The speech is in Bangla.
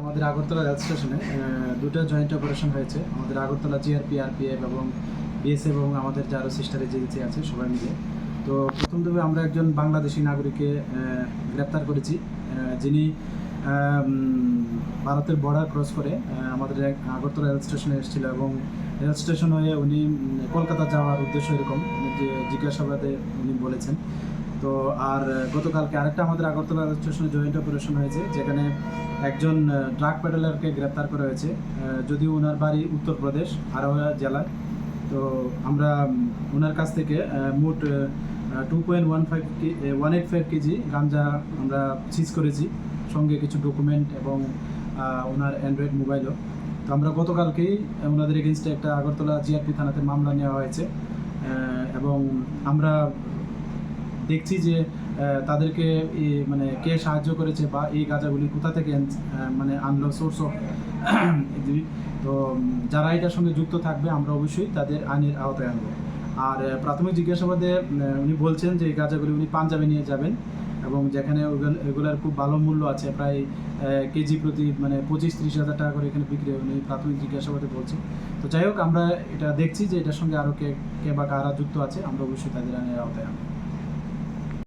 আমাদের আগরতলা রেল স্টেশনে দুটো জয়েন্ট অপারেশন হয়েছে। আমাদের আগরতলা জিআরপি আরপিএফ এবং বিএসএফ এবং আমাদের যারা সিস্টার এজেন্সি আছে, সবাই মিলে। তো প্রথম দেবে আমরা একজন বাংলাদেশি নাগরিককে গ্রেপ্তার করেছি। যিনি ভারতের বর্ডার ক্রস করে আমাদের আগরতলা রেল স্টেশনে এসেছিল এবং রেল স্টেশন হয়ে উনি কলকাতা যাওয়ার উদ্দেশ্য এরকম। যে জিজ্ঞাসাবাদে উনি বলেছেন। তো আর গতকালকে আরেকটা আমাদের আগরতলা স্টেশনে জয়েন্ট অপারেশন হয়েছে, যেখানে একজন ড্রাগ প্যাডেলারকে গ্রেপ্তার করা হয়েছে যদিও ওনার বাড়ি উত্তরপ্রদেশ আরোহা জেলায়। তো আমরা ওনার কাছ থেকে মোট two point one five one eight five kg গাঞ্জা আমরা সিজ করেছি, সঙ্গে কিছু ডকুমেন্ট এবং ওনার অ্যান্ড্রয়েড মোবাইলও তো আমরা গতকালকেই ওনাদের এগেনস্টে একটা আগরতলা জিআরপি থানাতে মামলা নেওয়া হয়েছে এবং আমরা দেখছি যে তাদেরকে মানে কে সাহায্য করেছে বা এই গাঁজাগুলি কোথা থেকে মানে আনলো সোর্স অফ তো যারা এটার সঙ্গে যুক্ত থাকবে, আমরা অবশ্যই তাদের আইনের আওতায় আনব। আর প্রাথমিক জিজ্ঞাসাবাদে উনি বলছেন যে, এই গাঁজাগুলি উনি পাঞ্জাবে নিয়ে যাবেন এবং যেখানে এগুলার খুব ভালো মূল্য আছে, প্রায় কেজি প্রতি মানে পঁচিশ ত্রিশ হাজার টাকা করে এখানে বিক্রি উনি প্রাথমিক জিজ্ঞাসাবাদে বলছেন। তো যাই হোক, আমরা এটা দেখছি যে, এটার সঙ্গে আরও কে কে বা কারা যুক্ত আছে, আমরা অবশ্যই তাদের আইনের আওতায় আনব।